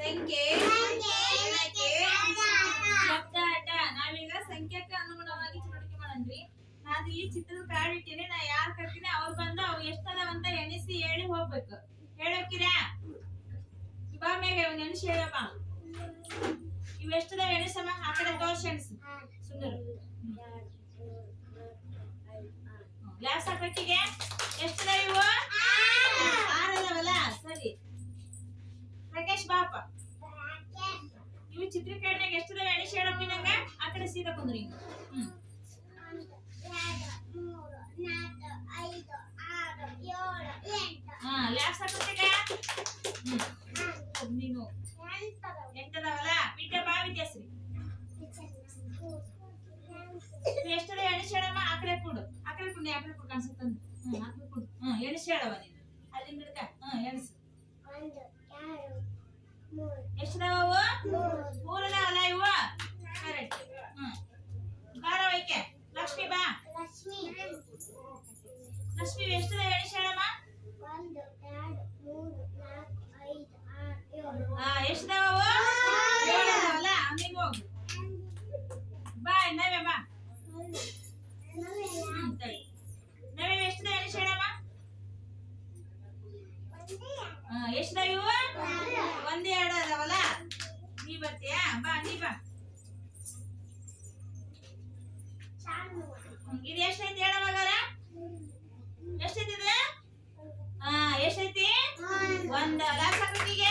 ಸಂಖ್ಯೆ ಶಬ್ದ ಆಟ. ನಾವೀಗ ಸಂಖ್ಯಾಕ ಅನುಗುಣವಾಗಿ ಚಟುವಟಿಕೆ ಮಾಡೋಣ್ರಿ. ನಾನು ಈ ಚಿತ್ರದ ಕಾರ್ಡ್ ಇಟ್ಟಿನಿ ನಾ ಯಾರ್ ಕರ್ತೀನಿ, ಅವ್ರು ಬಂದು ಅವು ಎಷ್ಟದವಂತ ಎಣಿಸಿ ಹೇಳಿ ಹೋಗ್ಬೇಕು. ಹೇಳೋಕಿರಾ? ಬಾ ಮೇಘ ಇವ್ ನೆನ್ಸಿ ಹೇಳಪ್ಪ. ಇವ್ ಎಷ್ಟದಾವ ಎಣಿಸಮ್ಮ? ಆ ಕಡೆ ತೋರ್ಸಿ ಎಣಿಸು. ಸುಂದರ. ಗ್ಲಾಸ್ ಹಾಕಿಗೆ ಎಷ್ಟದ ಇವು? ಪ್ರಕಾಶ್ ಬಾಪ ಇವು ಚಿತ್ರೀಕರಣಕ್ಕೆ ಎಷ್ಟದಾವ ಎಣಿಸಿ ಹೇಳಪ್ಪ ನಂಗ ಆ ಕಡೆ ಸೀದಾ ಕುಂದ್ರಿ ಹಿಂಗ. ಹ್ಮ್ ಹಾ ಲ್ಯಾಬ್ಸ್ ಹಾಕತ್ತೀಗ ಹ್ಮ್ ಅದ್ ನೀನು ಎಂಟದವಲ್ಲ ವಿದ್ಯಾ ಬಾ ವಿದ್ಯಾಶ್ರೀ ಇವು ಎಷ್ಟದ ಎಣಿಸಿ ಹೇಳಮ್ಮ ಆ ಕಡೆ ಕೊಡು ಆ ಕಡೆ ಕೊಡು ಆ ಕಡೆ ಕೊಡು ಕಾಣಿಸುತ್ತಂದು ಹ್ಮ್ ಆ ಕಡೆ ಕೊಡು ಹ್ಮ್ ಎಣಿಸಿ ಹೇಳವ ನೀನು ಅಲ್ಲಿಂದ ಹಿಡ್ಕ ಹ್ಮ್ ಎಣಿಸು ಎಷ್ಟದವ ಮೂರದವಲ್ಲ ಇವು? ಕರೆಕ್ಟ್ ಹ್ಮ್. ಧಾರಾವಾಹಿಕೆ ಲಕ್ಷ್ಮಿ ಬಾ. ಲಕ್ಷ್ಮಿ ಇವು ಎಷ್ಟದ ಎಣಿಸಿ ಹೇಳಮ್ಮ ಹಾ ಎಷ್ಟದವ ಅವು? ಏಳದವಲ್ಲ ಅಲ್ಲಿಗೆ ಹೋಗು. ಬಾ, ನವ್ಯ ಬಾ. ಹ್ಮ್ ಸರಿ ನವ್ಯ ಎಷ್ಟದ ಎಣಿಸಿ ಹೇಳಮ್ಮ ಹಾ ಎಷ್ಟದ ಇವು? ಒಂದೇ. ಇದು ಎಷ್ಟೈತಿ ಹೇಳ ಮಗಾರ ಎಷ್ಟೈತಿ ಇದು ಹಾ ಎಷ್ಟೈತಿ? ಒಂದು ಲಾಸ್ ಆಕೃತಿಗೆ